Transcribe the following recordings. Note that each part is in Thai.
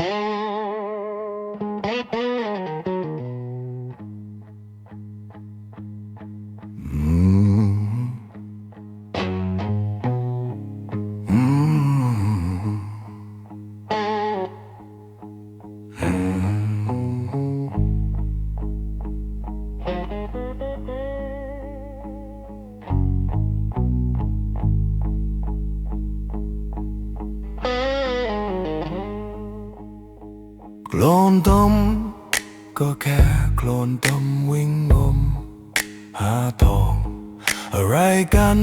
Thank you. โคลนตมก็แค่โคลนตมวิ่งงม หาทอง อะไรกัน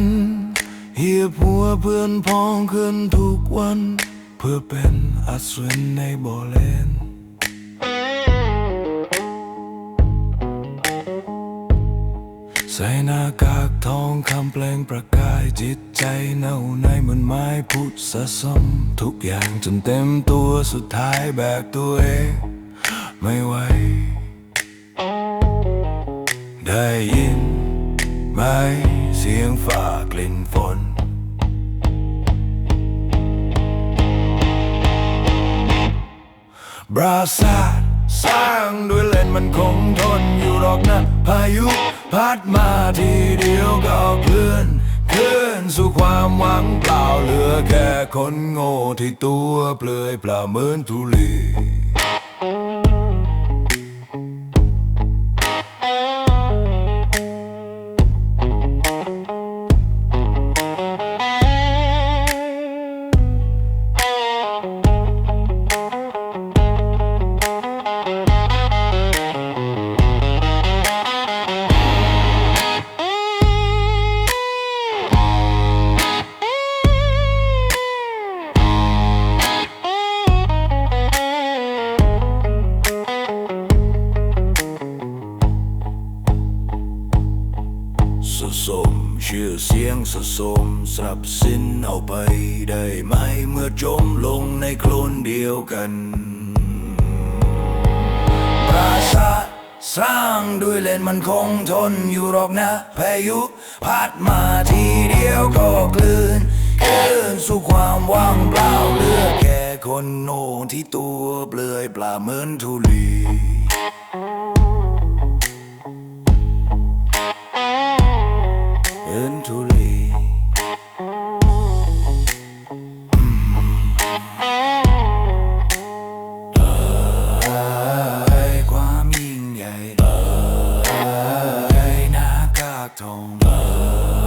เฮียผัวเพื่อนพ้องขึ้นทุกวัน เพื่อเป็นอัศวินในบ่อเลน ใส่หน้ากากทองคำเปล่งประกายจิตใจเน่าในเหมือนไม้พุทธสะสม ทุกอย่างจนเต็มตัวสุดท้ายแบกตัวเอง ไม่ไหว ได้ยินไหมเสียงฝ่ากลิ่นฝนปราสาทสร้างด้วยเลนมันคงทนอยู่หรอกนะพายุ พัดมาทีเดียวก็เคลื่อนเคลื่อนสู่ความหวังเปล่าเหลือแค่คนโง่ที่ตัวเปลือยเปล่าเหมือนทุลี สม ชื่อเสียงสะสมทรัพย์สินเอาไปได้ไหมเมื่อจมลงในโคลนเดียวกัน ปราสาทสร้างด้วยเลนมันคงทนอยู่หรอกนะพายุ พัดมาทีเดียวก็คลื่นคลื่นสู่ความว่างเปล่าเหลือแค่คนโง่ที่ตัวเปลือยเปล่าเหมือนทุลี home.